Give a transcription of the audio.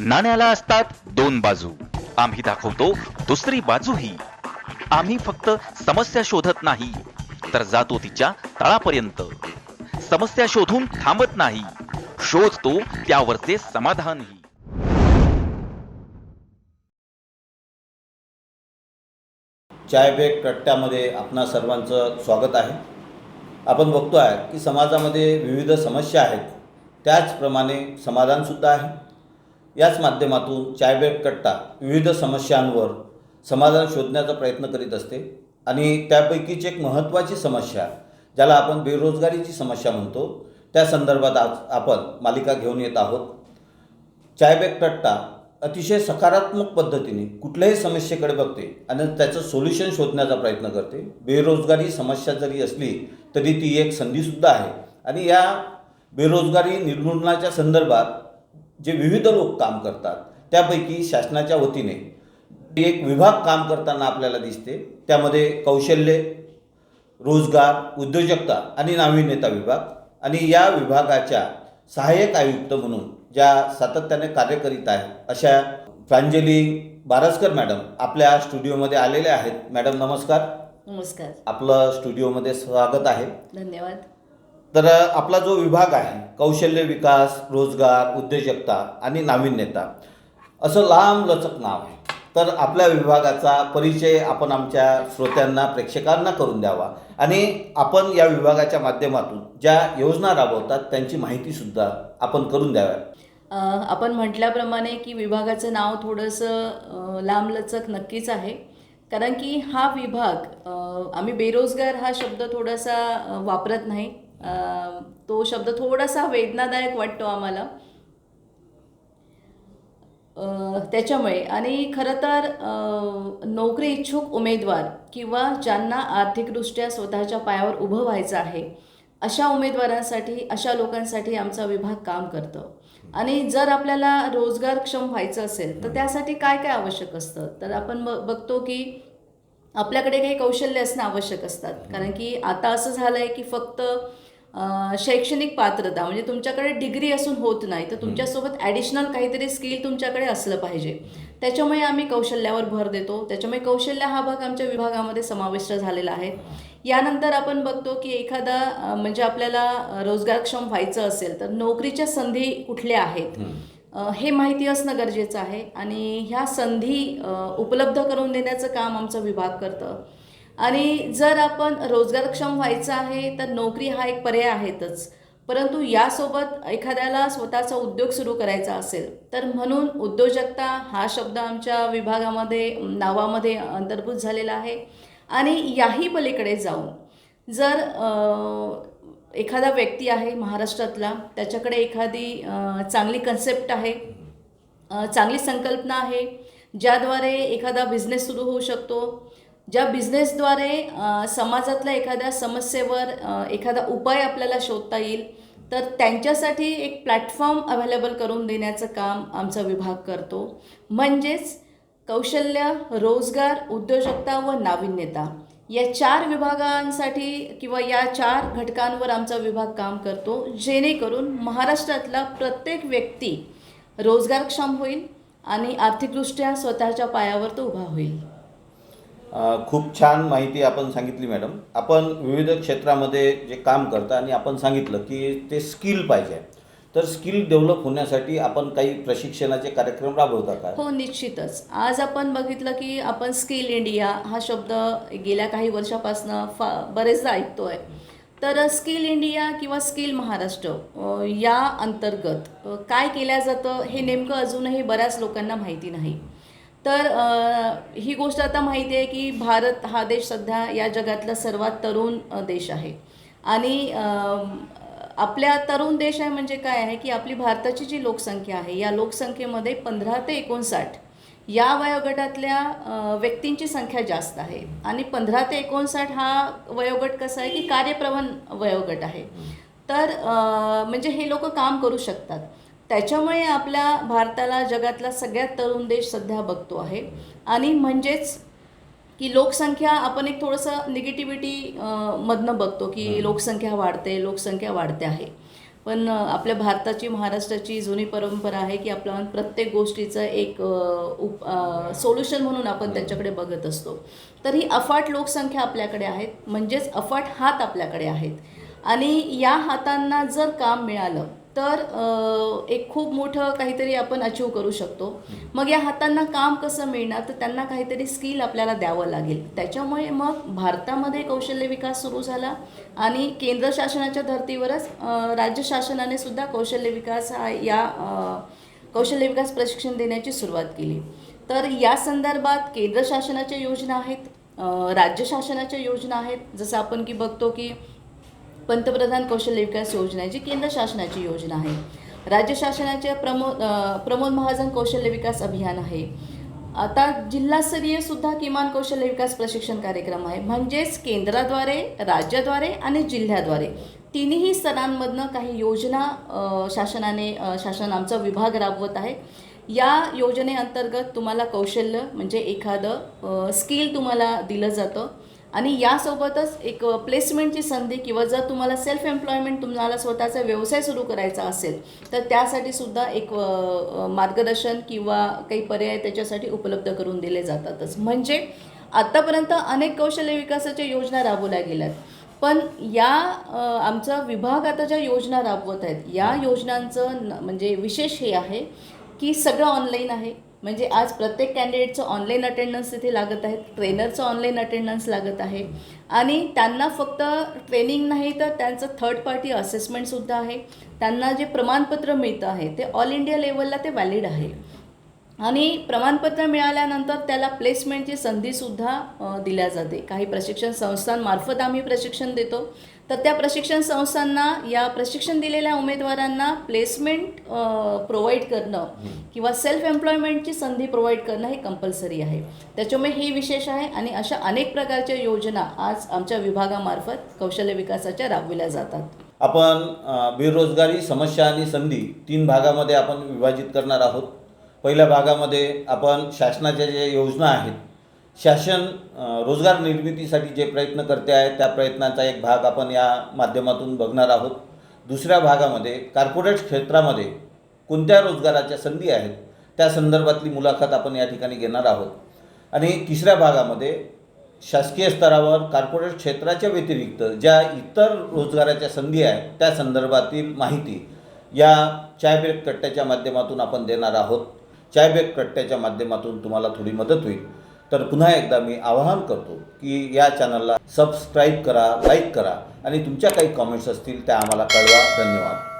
नाण्याला असतात दोन बाजू. आम्ही दाखवतो दुसरी बाजूही. आम्ही फक्त समस्या शोधत नाही तर जातो तिच्या तळापर्यंत. समस्या शोधून थांबत नाही शोधतो त्यावरचे समाधानही. चायबेग कट्ट्यामध्ये आपणा सर्वांचं स्वागत आहे. आपण बघतो आहे की समाजामध्ये विविध समस्या आहेत. त्याचप्रमाणे समाधानसुद्धा आहे. याच माध्यमातून चाय कट्टा विविध समस्यांवर समाधान शोधण्याचा प्रयत्न करीत असते आणि त्यापैकीच एक महत्त्वाची समस्या ज्याला आपण बेरोजगारीची समस्या म्हणतो त्या संदर्भात आज आपण मालिका घेऊन येत आहोत. चायबॅग टट्टा अतिशय सकारात्मक पद्धतीने कुठल्याही समस्येकडे बघते आणि त्याचं सोल्युशन शोधण्याचा प्रयत्न करते. बेरोजगारी समस्या जरी असली तरी ती एक संधीसुद्धा आहे. आणि या बेरोजगारी निर्मूलनाच्या संदर्भात जे विविध लोक काम करतात त्यापैकी शासनाच्या वतीने एक विभाग काम करताना आपल्याला दिसते. त्यामध्ये कौशल्य रोजगार उद्योजकता आणि नाविन्यता विभाग आणि या विभागाच्या सहाय्यक आयुक्त म्हणून ज्या सातत्याने कार्य करीत आहे अशा प्रांजली बारसकर मॅडम आपल्या स्टुडिओमध्ये आलेल्या आहेत. मॅडम नमस्कार. नमस्कार. आपलं स्टुडिओमध्ये स्वागत आहे. धन्यवाद. तर आपला जो विभाग आहे कौशल्य विकास रोजगार उद्योजकता आणि नाविन्यता असं लांब लचक नाव आहे. तर आपल्या विभागाचा परिचय आपण आमच्या श्रोत्यांना प्रेक्षकांना करून द्यावा. आणि आपण या विभागाच्या माध्यमातून ज्या योजना राबवतात त्यांची माहितीसुद्धा आपण करून द्याव्या. आपण म्हटल्याप्रमाणे की विभागाचं नाव थोडंसं लांबलचक नक्कीच आहे. कारण की हा विभाग आम्ही बेरोजगार हा शब्द थोडासा वापरत नाही. तो शब्द थोडासा वेदनादायक वाटतो आम्हाला. त्याच्यामुळे. आणि खरं तर नोकरी इच्छुक उमेदवार किंवा ज्यांना आर्थिकदृष्ट्या स्वतःच्या पायावर उभं व्हायचं आहे अशा उमेदवारांसाठी अशा लोकांसाठी आमचा विभाग काम करतं. आणि जर आपल्याला रोजगारक्षम व्हायचं असेल तर त्यासाठी काय काय आवश्यक असतं? तर आपण ब बघतो की आपल्याकडे काही कौशल्य असणं आवश्यक असतात. कारण की आता असं झालं आहे की फक्त शैक्षणिक पात्रता म्हणजे तुमच्याकडे डिग्री असून होत नाही तर तुमच्यासोबत ॲडिशनल काहीतरी स्किल तुमच्याकडे असलं पाहिजे. त्याच्यामुळे आम्ही कौशल्यावर भर देतो. त्याच्यामुळे कौशल्य हा भाग आमच्या विभागामध्ये समाविष्ट झालेला आहे. यानंतर आपण बघतो की एखादा म्हणजे आपल्याला रोजगारक्षम व्हायचं असेल तर नोकरीच्या संधी कुठल्या आहेत? हे माहिती असणं गरजेचं आहे. आणि ह्या संधी उपलब्ध करून देण्याचं काम आमचा विभाग करतं. आणि जर आपण रोजगारक्षम व्हायचं आहे तर नोकरी हा एक पर्याय आहेतच. परंतु यासोबत एखाद्याला स्वतःचा उद्योग सुरू करायचा असेल तर म्हणून उद्योजकता हा शब्द आमच्या विभागामध्ये नावामध्ये अंतर्भूत झालेला आहे. आणि याही पलीकडे जाऊन जर एखादा व्यक्ती आहे महाराष्ट्रातला त्याच्याकडे एखादी चांगली कन्सेप्ट आहे चांगली संकल्पना आहे ज्याद्वारे एखादा बिझनेस सुरू होऊ शकतो ज्या बिझनेसद्वारे समाजातल्या एखाद्या समस्येवर एखादा उपाय आपल्याला शोधता येईल तर त्यांच्यासाठी एक प्लॅटफॉर्म अवेलेबल करून देण्याचं काम आमचा विभाग करतो. म्हणजेच कौशल्य रोजगार उद्योजकता व नाविन्यता. या चार विभागांसाठी किंवा या चार घटकांवर आमचा विभाग काम करतो जेणेकरून महाराष्ट्रातला प्रत्येक व्यक्ती रोजगारक्षम होईल आणि आर्थिकदृष्ट्या स्वतःच्या पायावर तो उभा होईल. खूप छान माहिती आपण सांगितली मॅडम. आपण विविध क्षेत्रामध्ये जे काम करता आणि आपण सांगितलं की ते स्किल पाहिजे. तर स्किल डेव्हलप होण्यासाठी आपण काही प्रशिक्षणाचे कार्यक्रम राबवता का? हो निश्चितच. आज आपण बघितलं की आपण स्किल इंडिया हा शब्द गेल्या काही वर्षापासनं फा बरेचदा ऐकतोय. तर स्किल इंडिया किंवा स्किल महाराष्ट्र या अंतर्गत काय केलं जातं हे नेमकं अजूनही बऱ्याच लोकांना माहिती नाही. तर ही गोष्ट आता माहिती आहे की भारत हा देश सध्या या जगातला सर्वात तरुण देश आहे. आणि आपल्या तरुण देश आहे म्हणजे काय आहे की आपली भारताची जी लोकसंख्या आहे या लोकसंख्येमध्ये पंधरा ते एकोणसाठ या वयोगटातल्या व्यक्तींची संख्या जास्त आहे. आणि पंधरा ते एकोणसाठ हा वयोगट कसा आहे की कार्यप्रवण वयोगट आहे. तर म्हणजे हे लोक काम करू शकतात. त्याच्यामुळे आपल्या भारताला जगातला सगळ्यात तरुण देश सध्या बघतो आहे. आणि म्हणजेच की लोकसंख्या आपण एक थोडंसं निगेटिव्हिटी मधनं बघतो की लोकसंख्या वाढते लोकसंख्या वाढते आहे. पण आपल्या भारताची महाराष्ट्राची जुनी परंपरा आहे की आपण प्रत्येक गोष्टीचं एक सोल्युशन म्हणून आपण त्यांच्याकडे बघत असतो. तर ही अफाट लोकसंख्या आपल्याकडे आहेत. म्हणजेच अफाट हात आपल्याकडे आहेत. आणि या हातांना जर काम मिळालं तर एक खूप मोठं काहीतरी आपण अचीव करू शकतो. मग या हातांना काम कसं मिळणार? तर त्यांना काहीतरी स्किल आपल्याला द्यावं लागेल. त्याच्यामुळे मग भारतामध्ये कौशल्य विकास सुरू झाला आणि केंद्र शासनाच्या धर्तीवरच राज्य शासनाने सुद्धा कौशल्य विकास हा या कौशल्य विकास प्रशिक्षण देण्याची सुरुवात केली. तर या संदर्भात केंद्र शासनाच्या योजना आहेत राज्य शासनाच्या योजना आहेत. जसं आपण की बघतो की पंतप्रधान कौशल्य विकास योजना जी केंद्र शासनाची योजना आहे. राज्य शासनाचे प्रमोद प्रमोद महाजन कौशल्य विकास अभियान आहे. आता जिल्हास्तरीय सुद्धा किमान कौशल्य विकास प्रशिक्षण कार्यक्रम आहे. म्हणजेच केंद्राद्वारे राज्याद्वारे आणि जिल्ह्याद्वारे तिन्ही स्तरांमधनं काही योजना शासनाने शासन आमचा विभाग राबवत आहे. या योजनेअंतर्गत तुम्हाला कौशल्य म्हणजे एखादं स्किल तुम्हाला दिलं जातं. आणि यासोबतच एक प्लेसमेंटची संधी किंवा जर तुम्हाला सेल्फ एम्प्लॉयमेंट तुम्हाला स्वतःचा व्यवसाय सुरू करायचा असेल तर त्यासाठी सुद्धा एक मार्गदर्शन किंवा काही पर्याय त्याच्यासाठी उपलब्ध करून दिले जातातच. म्हणजे आत्तापर्यंत अनेक कौशल्य विकासाच्या योजना राबवल्या गेल्यात. पण या आमचा विभाग आता ज्या योजना राबवत आहेत या योजनांचं न- म्हणजे विशेष हे आहे की सगळं ऑनलाईन आहे. म्हणजे आज प्रत्येक कॅन्डिडेटचं ऑनलाईन अटेंडन्स तिथे लागत आहे ट्रेनरचं ऑनलाईन अटेंडन्स लागत आहे. आणि त्यांना फक्त ट्रेनिंग नाही तर त्यांचं थर्ड पार्टी असेसमेंटसुद्धा आहे. त्यांना जे प्रमाणपत्र मिळतं आहे ते ऑल इंडिया लेवलला ते व्हॅलिड आहे. आणि प्रमाणपत्र मिळाल्यानंतर त्याला प्लेसमेंटची संधीसुद्धा दिल्या जाते. काही प्रशिक्षण संस्थांमार्फत आम्ही प्रशिक्षण देतो. तर त्या प्रशिक्षण संस्थांना या प्रशिक्षण दिलेल्या उमेदवारांना प्लेसमेंट प्रोव्हाइड करणं किंवा सेल्फ एम्प्लॉयमेंटची संधी प्रोव्हाइड करणं हे कंपल्सरी आहे. त्याच्यामुळे हे विशेष आहे आणि अशा अनेक प्रकारच्या योजना आज आमच्या विभागामार्फत कौशल्य विकासाच्या राबविल्या जातात. आपण बेरोजगारी समस्या आणि संधी तीन भागामध्ये आपण विभाजित करणार आहोत. पहिल्या भागामध्ये आपण शासनाच्या ज्या योजना आहेत शासन रोजगार निर्मितीसाठी जे प्रयत्न करते आहे त्या प्रयत्नाचा एक भाग आपण या माध्यमातून बघणार आहोत. दुसऱ्या भागामध्ये कार्पोरेट क्षेत्रामध्ये कोणत्या रोजगाराच्या संधी आहेत त्या संदर्भातली मुलाखत आपण या ठिकाणी घेणार आहोत. आणि तिसऱ्या भागामध्ये शासकीय स्तरावर कार्पोरेट क्षेत्राच्या व्यतिरिक्त ज्या इतर रोजगाराच्या संधी आहेत त्या संदर्भातील माहिती या चाय कट्ट्याच्या माध्यमातून आपण देणार आहोत. चाय कट्ट्याच्या माध्यमातून तुम्हाला थोडी मदत होईल. तर पुन्हा एकदा मी आवाहन करतो की या चॅनलला सबस्क्राईब करा लाईक करा आणि तुमच्या काही कॉमेंट्स असतील त्या आम्हाला कळवा. धन्यवाद.